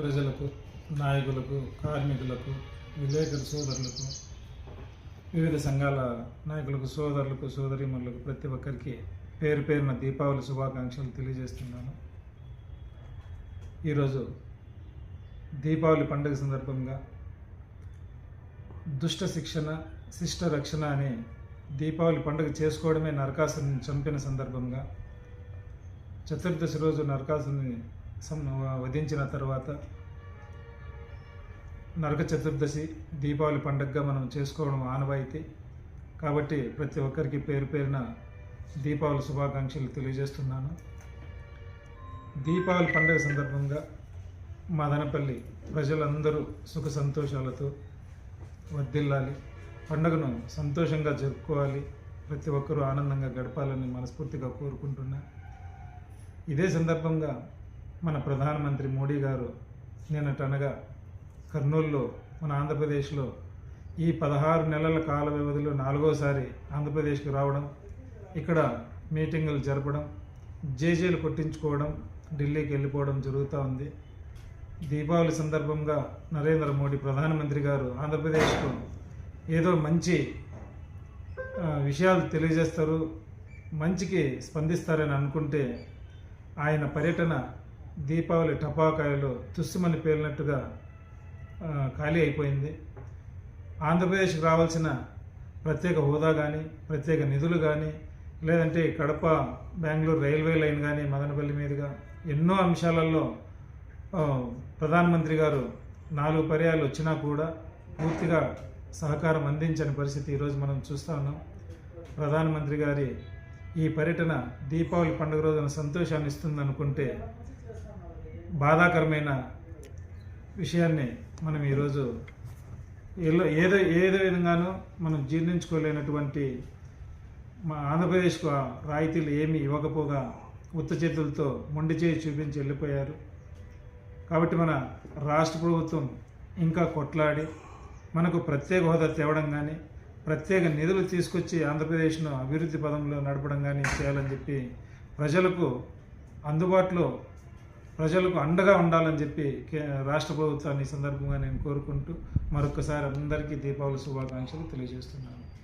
ప్రజలకు నాయకులకు కార్మికులకు విలేకరు సోదరులకు వివిధ సంఘాల నాయకులకు సోదరులకు సోదరిమణులకు ప్రతి ఒక్కరికి పేరు పేరున దీపావళి శుభాకాంక్షలు తెలియజేస్తున్నాను. ఈరోజు దీపావళి పండుగ సందర్భంగా దుష్ట శిక్షణ శిష్ట రక్షణ అనే దీపావళి పండుగ చేసుకోవడమే నరకాసుని చంపిన సందర్భంగా చతుర్దశి రోజు నరకాసుని వధించిన తర్వాత నరక చతుర్దశి దీపావళి పండుగగా మనం చేసుకోవడం ఆనవాయితీ. కాబట్టి ప్రతి ఒక్కరికి పేరు పేరున దీపావళి శుభాకాంక్షలు తెలియజేస్తున్నాను. దీపావళి పండుగ సందర్భంగా మదనపల్లి ప్రజలందరూ సుఖ సంతోషాలతో వర్దిల్లాలి పండుగను సంతోషంగా జరుపుకోవాలి. ప్రతి ఒక్కరూ ఆనందంగా గడపాలని మనస్ఫూర్తిగా కోరుకుంటున్నా. ఇదే సందర్భంగా మన ప్రధానమంత్రి మోడీ గారు నిన్నటనగా కర్నూలులో మన ఆంధ్రప్రదేశ్లో ఈ పదహారు నెలల కాల వ్యవధిలో నాలుగోసారి ఆంధ్రప్రదేశ్కి రావడం ఇక్కడ మీటింగులు జరపడం జేజేలు కొట్టించుకోవడం ఢిల్లీకి వెళ్ళిపోవడం జరుగుతూ ఉంది. దీపావళి సందర్భంగా నరేంద్ర మోడీ ప్రధానమంత్రి గారు ఆంధ్రప్రదేశ్కు ఏదో మంచి విషయాలు తెలియజేస్తారు మంచికి స్పందిస్తారని అనుకుంటే ఆయన పర్యటన దీపావళి టపాకాయలు తుస్సుమని పేలినట్టుగా ఖాళీ అయిపోయింది. ఆంధ్రప్రదేశ్కి రావాల్సిన ప్రత్యేక హోదా కానీ ప్రత్యేక నిధులు కానీ లేదంటే కడప బెంగళూరు రైల్వే లైన్ కానీ మదనపల్లి మీదుగా ఎన్నో అంశాలలో ప్రధానమంత్రి గారు నాలుగు పర్యాలు వచ్చినా కూడా పూర్తిగా సహకారం అందించని పరిస్థితి ఈరోజు మనం చూస్తా ఉన్నాం. ప్రధానమంత్రి గారి ఈ పర్యటన దీపావళి పండుగ రోజున సంతోషాన్ని ఇస్తుందనుకుంటే బాధాకరమైన విషయాన్ని మనం ఈరోజు ఏదో ఏదో ఏదో విధంగానూ మనం జీర్ణించుకోలేనటువంటి మా ఆంధ్రప్రదేశ్కు ఆ రాయితీలు ఏమీ ఇవ్వకపోగా ఉత్త చేతులతో మొండి చేయి చూపించి వెళ్ళిపోయారు. కాబట్టి మన రాష్ట్ర ప్రభుత్వం ఇంకా కొట్లాడి మనకు ప్రత్యేక హోదా తేవడం కానీ ప్రత్యేక నిధులు తీసుకొచ్చి ఆంధ్రప్రదేశ్ను అభివృద్ధి పదంలో నడపడం కానీ చేయాలని చెప్పి ప్రజలకు అందుబాటులో ప్రజలకు అండగా ఉండాలని చెప్పి కే- రాష్ట్ర ప్రభుత్వాన్ని ఈ సందర్భంగా నేను కోరుకుంటూ మరొకసారి అందరికీ దీపావళి శుభాకాంక్షలు తెలియజేస్తున్నాను.